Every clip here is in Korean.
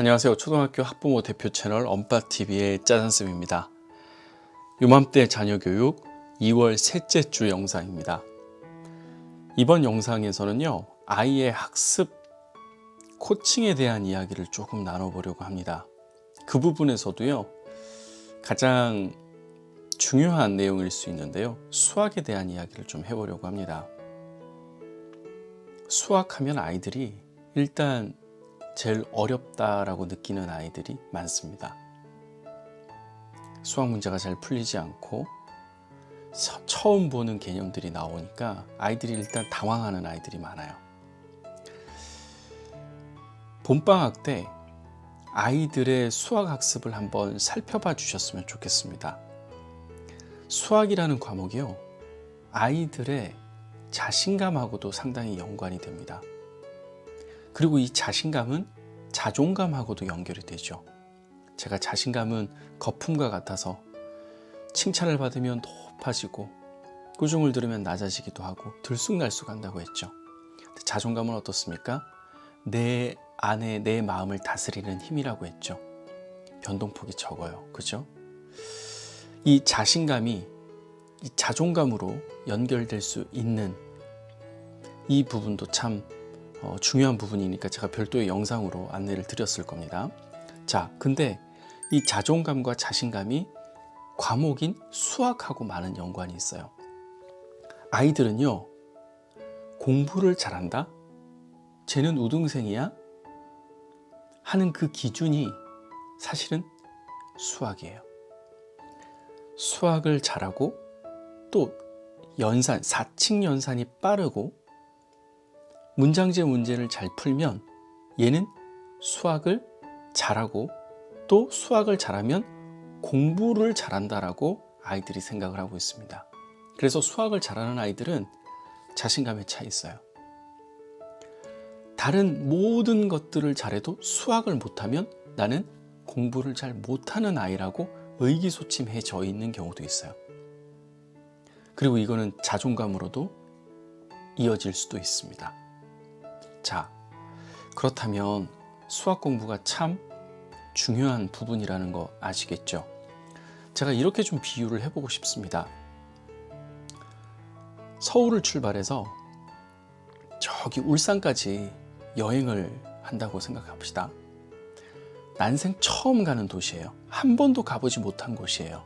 안녕하세요. 초등학교 학부모 대표 채널 엄빠TV의 짜잔쌤입니다. 요맘때 자녀교육 2월 셋째 주 영상입니다. 이번 영상에서는요, 아이의 학습 코칭에 대한 이야기를 조금 나눠보려고 합니다. 그 부분에서도요, 가장 중요한 내용일 수 있는데요, 수학에 대한 이야기를 좀 해보려고 합니다. 수학하면 아이들이 일단 제일 어렵다라고 느끼는 아이들이 많습니다. 수학 문제가 잘 풀리지 않고 서- 처음 보는 개념들이 나오니까 아이들이 일단 당황하는 아이들이 많아요. 봄방학 때 아이들의 수학 학습을 한번 살펴봐 주셨으면 좋겠습니다. 수학이라는 과목이요. 아이들의 자신감하고도 상당히 연관이 됩니다. 그리고 이 자신감은 자존감하고도 연결이 되죠. 제가 자신감은 거품과 같아서 칭찬을 받으면 높아지고 꾸중을 들으면 낮아지기도 하고 들쑥날쑥한다고 했죠. 자존감은 어떻습니까? 내 안에 내 마음을 다스리는 힘이라고 했죠. 변동폭이 적어요. 그죠? 이 자신감이 이 자존감으로 연결될 수 있는 이 부분도 참 어, 중요한 부분이니까 제가 별도의 영상으로 안내를 드렸을 겁니다. 자, 근데 이 자존감과 자신감이 과목인 수학하고 많은 연관이 있어요. 아이들은요, 공부를 잘한다? 쟤는 우등생이야? 하는 그 기준이 사실은 수학이에요. 수학을 잘하고 또 연산, 사칙 연산이 빠르고 문장제 문제를 잘 풀면 얘는 수학을 잘하고 또 수학을 잘하면 공부를 잘한다라고 아이들이 생각을 하고 있습니다. 그래서 수학을 잘하는 아이들은 자신감에 차 있어요. 다른 모든 것들을 잘해도 수학을 못하면 나는 공부를 잘 못하는 아이라고 의기소침해져 있는 경우도 있어요. 그리고 이거는 자존감으로도 이어질 수도 있습니다. 자, 그렇다면 수학 공부가 참 중요한 부분이라는 거 아시겠죠? 제가 이렇게 좀 비유를 해보고 싶습니다. 서울을 출발해서 저기 울산까지 여행을 한다고 생각합시다. 난생 처음 가는 도시예요. 한 번도 가보지 못한 곳이에요.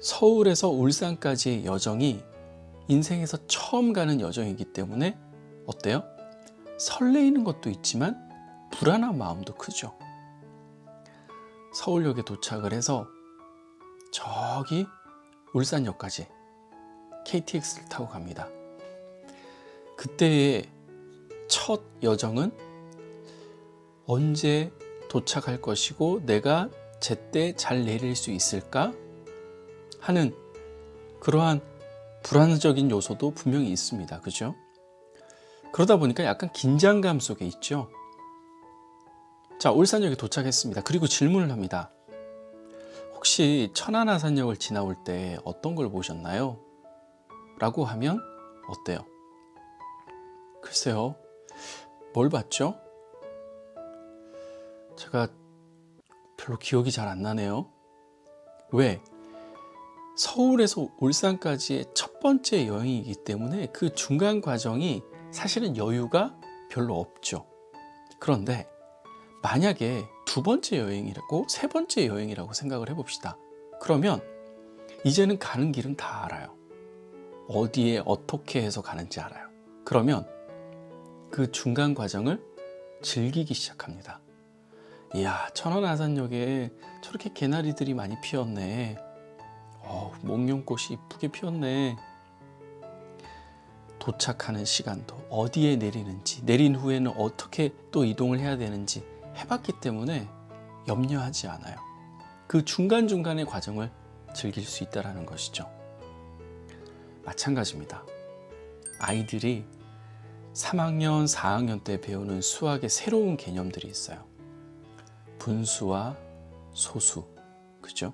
서울에서 울산까지의 여정이 인생에서 처음 가는 여정이기 때문에 어때요? 설레이는 것도 있지만 불안한 마음도 크죠. 서울역에 도착을 해서 저기 울산역까지 KTX를 타고 갑니다. 그때의 첫 여정은 언제 도착할 것이고 내가 제때 잘 내릴 수 있을까 하는 그러한 불안적인 요소도 분명히 있습니다. 그죠? 그러다 보니까 약간 긴장감 속에 있죠. 자, 울산역에 도착했습니다. 그리고 질문을 합니다. 혹시 천안아산역을 지나올 때 어떤 걸 보셨나요? 라고 하면 어때요? 글쎄요. 뭘 봤죠? 제가 별로 기억이 잘 안 나네요. 왜? 서울에서 울산까지의 첫 번째 여행이기 때문에 그 중간 과정이 사실은 여유가 별로 없죠. 그런데 만약에 두 번째 여행이라고 세 번째 여행이라고 생각을 해봅시다. 그러면 이제는 가는 길은 다 알아요. 어디에 어떻게 해서 가는지 알아요. 그러면 그 중간 과정을 즐기기 시작합니다. 이야, 천안아산역에 저렇게 개나리들이 많이 피었네. 어, 목련꽃이 이쁘게 피었네. 도착하는 시간도 어디에 내리는지, 내린 후에는 어떻게 또 이동을 해야 되는지 해봤기 때문에 염려하지 않아요. 그 중간중간의 과정을 즐길 수 있다는 것이죠. 마찬가지입니다. 아이들이 3학년, 4학년 때 배우는 수학의 새로운 개념들이 있어요. 분수와 소수, 그죠?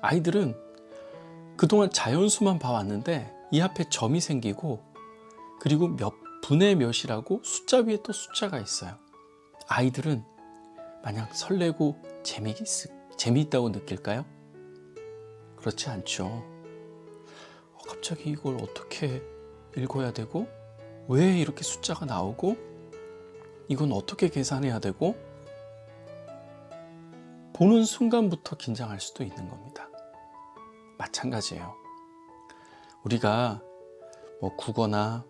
아이들은 그동안 자연수만 봐왔는데 이 앞에 점이 생기고 그리고 몇 분의 몇이라고 숫자 위에 또 숫자가 있어요. 아이들은 마냥 설레고 재미 재미있다고 느낄까요? 그렇지 않죠. 어, 갑자기 이걸 어떻게 읽어야 되고 왜 이렇게 숫자가 나오고 이건 어떻게 계산해야 되고 보는 순간부터 긴장할 수도 있는 겁니다. 마찬가지예요. 우리가 뭐 국어나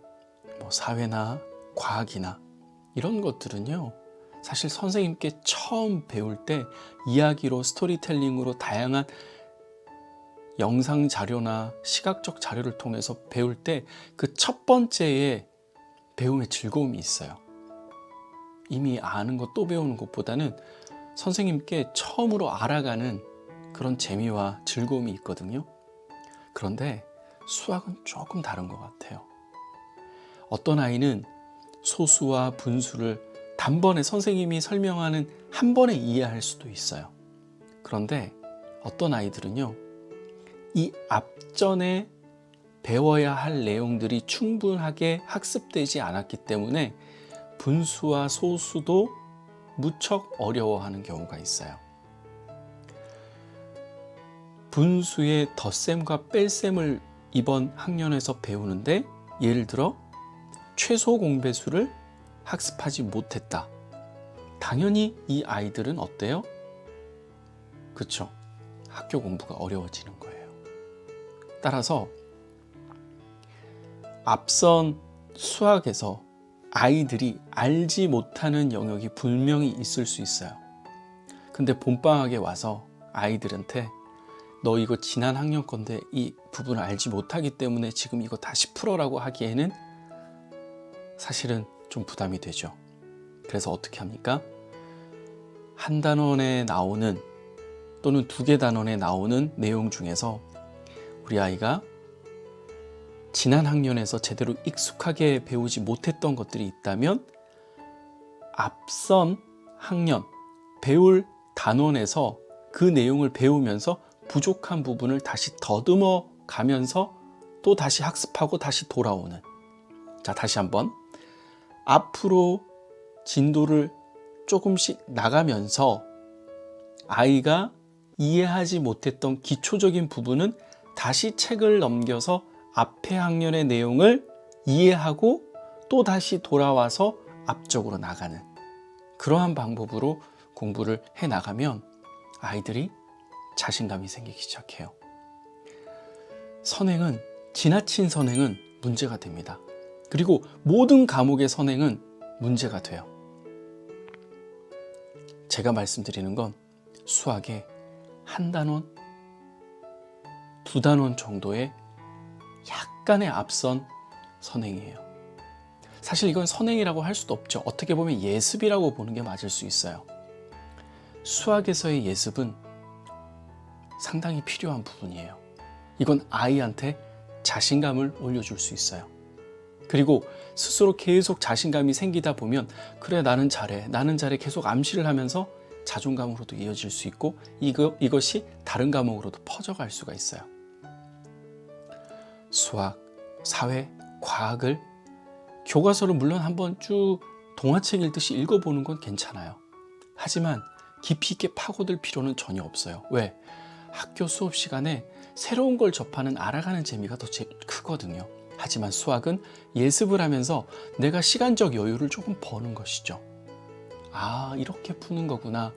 뭐 사회나 과학이나 이런 것들은요. 사실 선생님께 처음 배울 때 이야기로 스토리텔링으로 다양한 영상 자료나 시각적 자료를 통해서 배울 때 그 첫 번째에 배움의 즐거움이 있어요. 이미 아는 것 또 배우는 것보다는 선생님께 처음으로 알아가는 그런 재미와 즐거움이 있거든요. 그런데 수학은 조금 다른 것 같아요. 어떤 아이는 소수와 분수를 단번에 선생님이 설명하는 한 번에 이해할 수도 있어요. 그런데 어떤 아이들은요, 이 앞전에 배워야 할 내용들이 충분하게 학습되지 않았기 때문에 분수와 소수도 무척 어려워하는 경우가 있어요. 분수의 덧셈과 뺄셈을 이번 학년에서 배우는데 예를 들어 최소 공배수를 학습하지 못했다. 당연히 이 아이들은 어때요? 그쵸. 학교 공부가 어려워지는 거예요. 따라서 앞선 수학에서 아이들이 알지 못하는 영역이 분명히 있을 수 있어요. 근데 봄방학에 와서 아이들한테 너 이거 지난 학년 건데 이 부분을 알지 못하기 때문에 지금 이거 다시 풀어라고 하기에는 사실은 좀 부담이 되죠. 그래서 어떻게 합니까? 한 단원에 나오는 또는 두 개 단원에 나오는 내용 중에서 우리 아이가 지난 학년에서 제대로 익숙하게 배우지 못했던 것들이 있다면 앞선 학년 배울 단원에서 그 내용을 배우면서 부족한 부분을 다시 더듬어 가면서 또 다시 학습하고 다시 돌아오는. 자 다시 한번. 앞으로 진도를 조금씩 나가면서 아이가 이해하지 못했던 기초적인 부분은 다시 책을 넘겨서 앞의 학년의 내용을 이해하고 또 다시 돌아와서 앞쪽으로 나가는 그러한 방법으로 공부를 해 나가면 아이들이 자신감이 생기기 시작해요. 선행은 지나친 선행은 문제가 됩니다. 그리고 모든 과목의 선행은 문제가 돼요. 제가 말씀드리는 건 수학의 한 단원, 두 단원 정도의 약간의 앞선 선행이에요. 사실 이건 선행이라고 할 수도 없죠. 어떻게 보면 예습이라고 보는 게 맞을 수 있어요. 수학에서의 예습은 상당히 필요한 부분이에요. 이건 아이한테 자신감을 올려줄 수 있어요. 그리고 스스로 계속 자신감이 생기다 보면 그래 나는 잘해 나는 잘해 계속 암시를 하면서 자존감으로도 이어질 수 있고 이거, 이것이 다른 과목으로도 퍼져갈 수가 있어요. 수학, 사회, 과학을 교과서를 물론 한번 쭉 동화책 읽듯이 읽어보는 건 괜찮아요. 하지만 깊이 있게 파고들 필요는 전혀 없어요. 왜? 학교 수업 시간에 새로운 걸 접하는 알아가는 재미가 더 크거든요. 하지만 수학은 예습을 하면서 내가 시간적 여유를 조금 버는 것이죠. 아, 이렇게 푸는 거구나.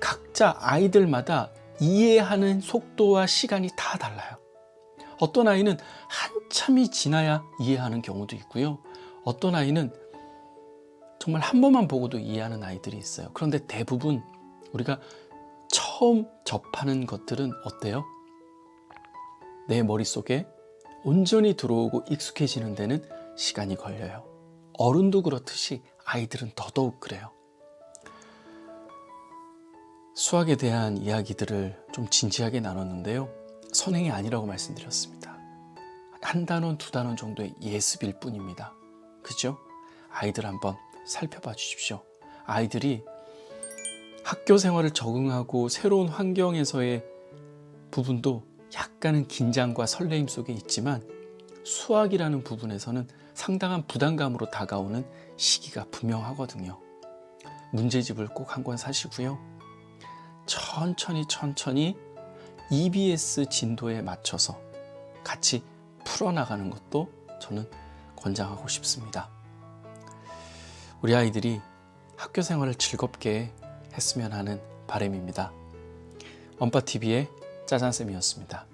각자 아이들마다 이해하는 속도와 시간이 다 달라요. 어떤 아이는 한참이 지나야 이해하는 경우도 있고요. 어떤 아이는 정말 한 번만 보고도 이해하는 아이들이 있어요. 그런데 대부분 우리가 처음 접하는 것들은 어때요? 내 머릿속에 온전히 들어오고 익숙해지는 데는 시간이 걸려요. 어른도 그렇듯이 아이들은 더더욱 그래요. 수학에 대한 이야기들을 좀 진지하게 나눴는데요. 선행이 아니라고 말씀드렸습니다. 한 단원, 두 단원 정도의 예습일 뿐입니다. 그죠? 아이들 한번 살펴봐 주십시오. 아이들이 학교 생활을 적응하고 새로운 환경에서의 부분도 약간은 긴장과 설레임 속에 있지만 수학이라는 부분에서는 상당한 부담감으로 다가오는 시기가 분명하거든요. 문제집을 꼭 한 권 사시고요. 천천히 천천히 EBS 진도에 맞춰서 같이 풀어나가는 것도 저는 권장하고 싶습니다. 우리 아이들이 학교 생활을 즐겁게 했으면 하는 바람입니다. 엄빠TV의 짜잔쌤이었습니다.